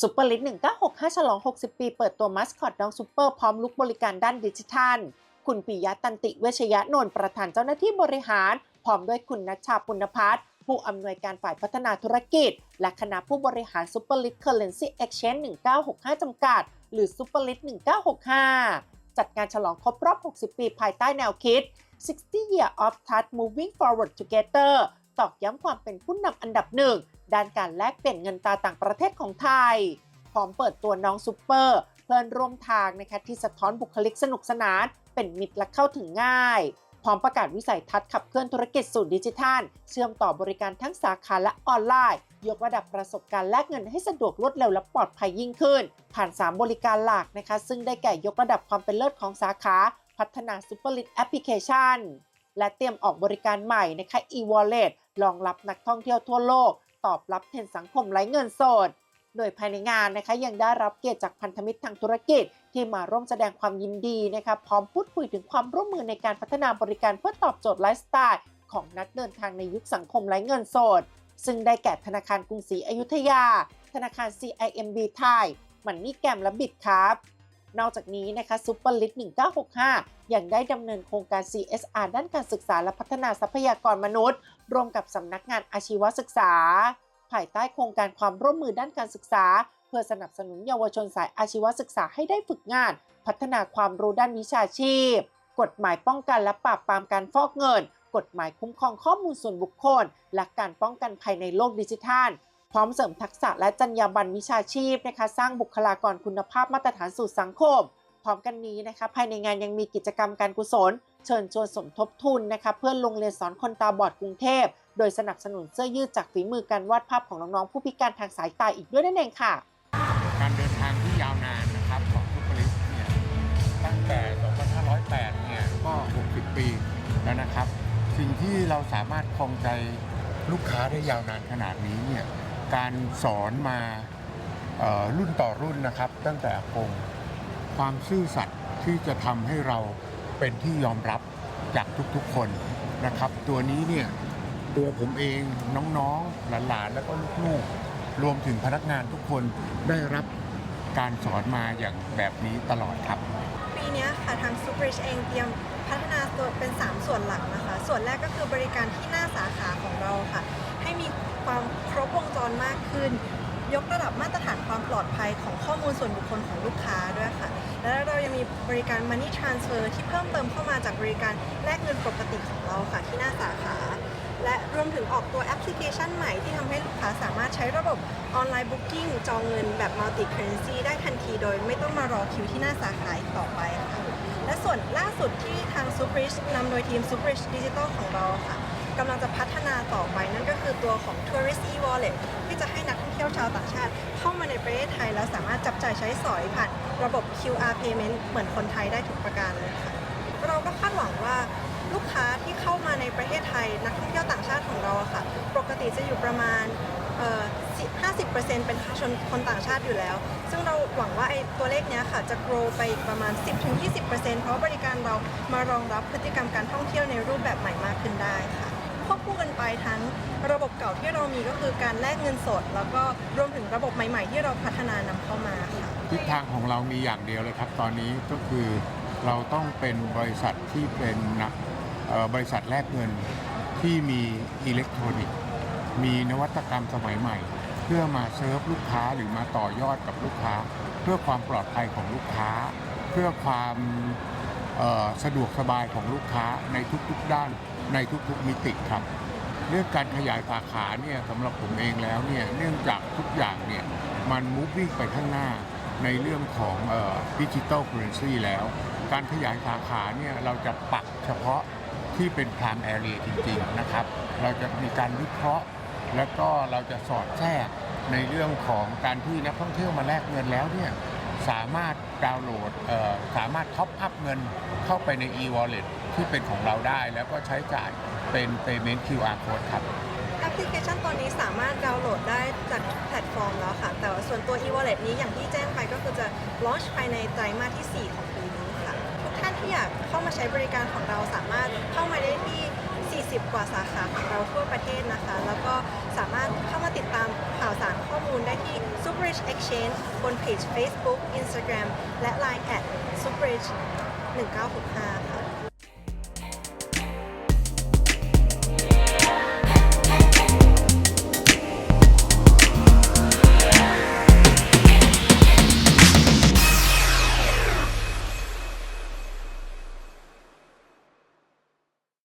ซูเปอร์ลิท1965 ฉลอง 60 ปี เปิดตัวมัสคอตน้องซูเปอร์พร้อมลุกบริการด้านดิจิทัล คุณปิยะตันติเวชยะนนท์ประธานเจ้าหน้าที่บริหาร พร้อมด้วยคุณนัชชาปุณพัฒน์ผู้อำนวยการฝ่ายพัฒนาธุรกิจ และคณะผู้บริหารซูเปอร์ลิทเคอร์เรนซีเอ็กชแนน1965 จำกัด หรือซูเปอร์ลิท1965 จัดงานฉลองครบรอบ 60 ปีภายใต้แนวคิด 60 Year of Touch Moving Forward Together ตอกย้ำความเป็นผู้นำอันดับหนึ่งด้านการแลกเปลี่ยนเงินตราต่างประเทศของไทย พร้อมเปิดตัวน้องซูเปอร์ เพื่อนร่วมทางนะคะที่สะท้อนบุคลิกสนุกสนาน เป็นมิตรและเข้าถึงง่าย พร้อมประกาศวิสัยทัศน์ขับเคลื่อนธุรกิจสู่ดิจิทัล เชื่อมต่อบริการทั้งสาขาและออนไลน์ ยกระดับประสบการณ์แลกเงินให้สะดวกรวดเร็วและปลอดภัยยิ่งขึ้น ผ่าน 3 บริการหลักนะคะ ซึ่งได้แก่ยกระดับความเป็นเลิศของสาขา พัฒนา Super Lit Application และเตรียมออกบริการใหม่นะคะ e-wallet รองรับนักท่องเที่ยวทั่วโลก ตอบรับเทรนด์สังคมไร้เงินสด โดยภายในงานนะคะยังได้รับเกียรติจากพันธมิตรทางธุรกิจ ที่มาร่วมแสดงความยินดีนะคะพร้อมพูดคุยถึงความร่วมมือในการพัฒนาบริการเพื่อตอบโจทย์ไลฟ์สไตล์ของนักเดินทางในยุคสังคมไร้เงินสด ซึ่งได้แก่ธนาคารกรุงศรีอยุธยา ธนาคาร CIMB ไทยมันนี่แกมและบิดครับ นอกจากนี้นะคะซูเปอร์ลิท1965 ยังได้ดำเนินโครงการ CSR ด้านการศึกษาและพัฒนาทรัพยากรมนุษย์ ร่วมกับสำนักงานอาชีวศึกษา ภายใต้โครงการความร่วมมือด้านการศึกษา เพื่อสนับสนุนเยาวชนสายอาชีวศึกษาให้ได้ฝึกงาน พัฒนาความรู้ด้านวิชาชีพ กฎหมายป้องกันและปราบปรามการฟอกเงิน กฎหมายคุ้มครองข้อมูลส่วนบุคคล และการป้องกันภัยในโลกดิจิทัล พร้อมเสริมทักษะและจรรยาบรรณวิชาชีพนะคะ สร้างบุคลากรคุณภาพมาตรฐานสู่สังคม พร้อมกันนี้นะคะภายในงานยังมีกิจกรรมการกุศล เชิญชวนสมทบทุนนะคะเพื่อโรงเรียนสอนคนตาบอดกรุงเทพ โดยสนับสนุนเสื้อยืดจากฝีมือการวาดภาพของน้องๆผู้พิการทางสายตาอีกด้วยนั่นเองค่ะ การเดินทางที่ยาวนานนะครับของทุกบริษัทเนี่ยตั้งแต่ 2508 เนี่ยก็ 60 ปีแล้วนะครับ สิ่งที่เราสามารถครองใจลูกค้าได้ยาวนานขนาดนี้เนี่ย การสอนมารุ่นต่อรุ่นนะครับ ตั้งแต่อากงความซื่อสัตย์ที่จะทำให้เราเป็นที่ยอมรับจากทุกๆคนนะครับ ตัวนี้เนี่ยตัวผมเองน้องๆหลานๆแล้วก็ลูกๆรวมถึงพนักงานทุกคนได้รับการสอนมาอย่างแบบนี้ตลอดครับ ปีนี้ค่ะทาง s u p e r i c h เองเตรียมพัฒนาตัวเป็น 3 ส่วนหลักนะคะ ส่วนแรกก็คือบริการที่หน้าสาขาของเราค่ะ ให้มีความครบวงจรมากขึ้น ยกระดับมาตรฐานความปลอดภัยของข้อมูลส่วนบุคคลของลูกค้าด้วยค่ะ และเรายังมีบริการ Money Transfer ที่เพิ่มเติมเข้ามาจากบริการแลกเงินปกติของเราค่ะที่หน้าสาขา และรวมถึงออกตัวแอปพลิเคชันใหม่ที่ทำให้ลูกค้าสามารถใช้ระบบออนไลน์บุ๊กิ้งจองเงินแบบ Multi Currency ได้ทันทีโดยไม่ต้องมารอคิวที่หน้าสาขาอีกต่อไปค่ะและส่วนล่าสุดที่ทาง s u p r i c h นำโดยทีม s u p r i c h Digital ของเราค่ะ กำลังจะพัฒนาต่อไปนั่นก็คือตัวของ Tourist e-wallet ที่จะให้นักท่องเที่ยวชาวต่างชาติ เข้ามาในประเทศไทย แล้วสามารถจับจ่ายใช้สอยผ่านระบบ QR payment เหมือนคนไทยได้ทุกประการเลยค่ะเราก็คาดหวังว่าลูกค้าที่เข้ามาในประเทศไทย นักท่องเที่ยวต่างชาติของเราค่ะ ปกติจะอยู่ประมาณเอ่อ50%เป็นชนคนต่างชาติอยู่แล้ว ซึ่งเราหวังว่าไอ้ตัวเลขเนี้ยค่ะ จะ grow ไปอีกประมาณ 10-20%เพราะว่าบริการเรามารองรับพฤติกรรมการท่องเที่ยวในรูปแบบใหม่มากขึ้นได้ค่ะ ควบคู่กันไปทั้งระบบเก่าที่เรามีก็คือการแลกเงินสด แล้วก็รวมถึงระบบใหม่ ๆ ที่เราพัฒนานำเข้ามาค่ะทิศทางของเรามีอย่างเดียวเลยครับ ตอนนี้ก็คือเราต้องเป็นบริษัทที่เป็นนักเอ่อบริษัทแลกเงินที่มีอิเล็กทรอนิกส์มีนวัตกรรมสมัยใหม่ เพื่อมาเซิร์ฟลูกค้าหรือมาต่อยอดกับลูกค้า เพื่อความปลอดภัยของลูกค้า เพื่อความสะดวกสบายของลูกค้าในทุกๆด้าน ในทุกๆมิติครับ เรื่องการขยายสาขาเนี่ยสำหรับผมเองแล้วเนี่ยเนื่องจากทุกอย่างเนี่ยมันมูฟวิ่งไปข้างหน้าในเรื่องของดิจิ t a ลเคอเรนซีแล้ว การขยายสาขาเนี่ยเราจะปักเฉพาะที่เป็น prime area จริงๆนะครับ เราจะมีการวิเคราะห์ แล้วก็เราจะสอดแทรกในเรื่องของการที่นักท่องเที่ยวมาแลกเงินแล้วเนี่ย สามารถดาวน์โหลดสามารถท็อปอัพเงินเข้าไปใน e-wallet ที่เป็นของเราได้ แล้วก็ใช้จ่ายเป็น payment QR code ครับแอปพลิเคชันตัวนี้สามารถดาวน์โหลดได้จากแพลตฟอร์มแล้วค่ะ แต่ว่าส่วนตัว e-wallet นี้อย่างที่แจ้งไปก็คือจะ launch ภายในไตรมาสที่ 4 ของปีนี้ค่ะ ทุกท่านที่อยากเข้ามาใช้บริการของเราสามารถเข้ามาได้ที่ 40 กว่าสาขาของเราทั่วประเทศนะคะ แล้วก็สามารถเข้ามาติดตามข่าวสารข้อมูลได้ที่ Superage Exchange บนเพจ Facebook Instagram และ Line at Superage 1965ค่ะ